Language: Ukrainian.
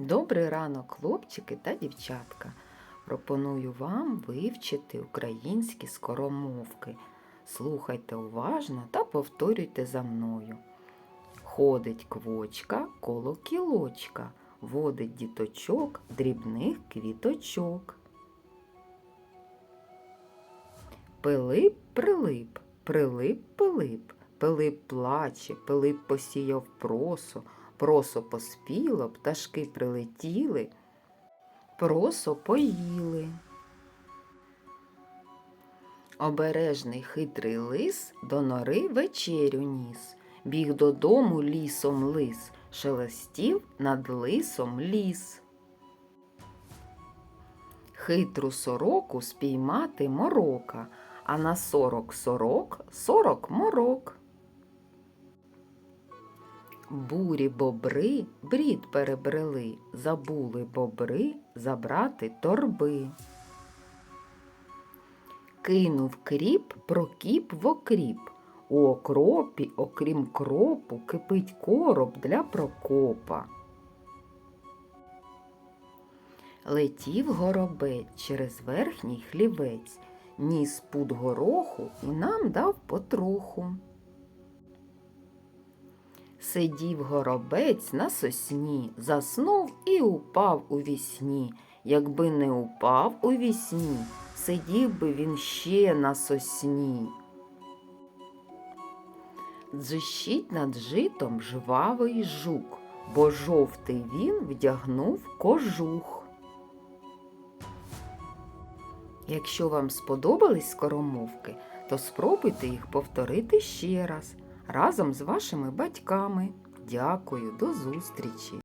Добрий ранок, хлопчики та дівчатка. Пропоную вам вивчити українські скоромовки. Слухайте уважно та повторюйте за мною. Ходить квочка коло кілочка, водить діточок дрібних квіточок. Пилип прилип, прилип Пилип, Пилип плаче, Пилип посіяв просо, просо поспіло, пташки прилетіли, просо поїли. Обережний хитрий лис до нори вечерю ніс, біг додому лісом лис, шелестів над лисом ліс. Хитру сороку спіймати морока, а на сорок сорок сорок морок. Бурі бобри брід перебрели, забули бобри забрати торби. Кинув кріп, прокіп в окріп. У окропі, окрім кропу, кипить короб для прокопа. Летів горобець через верхній хлівець, ніс пуд гороху і нам дав потроху. Сидів горобець на сосні, заснув і упав у вісні. Якби не упав у вісні, сидів би він ще на сосні. Дзищить над житом жвавий жук, бо жовтий він вдягнув кожух. Якщо вам сподобались скоромовки, то спробуйте їх повторити ще раз разом з вашими батьками. Дякую, до зустрічі!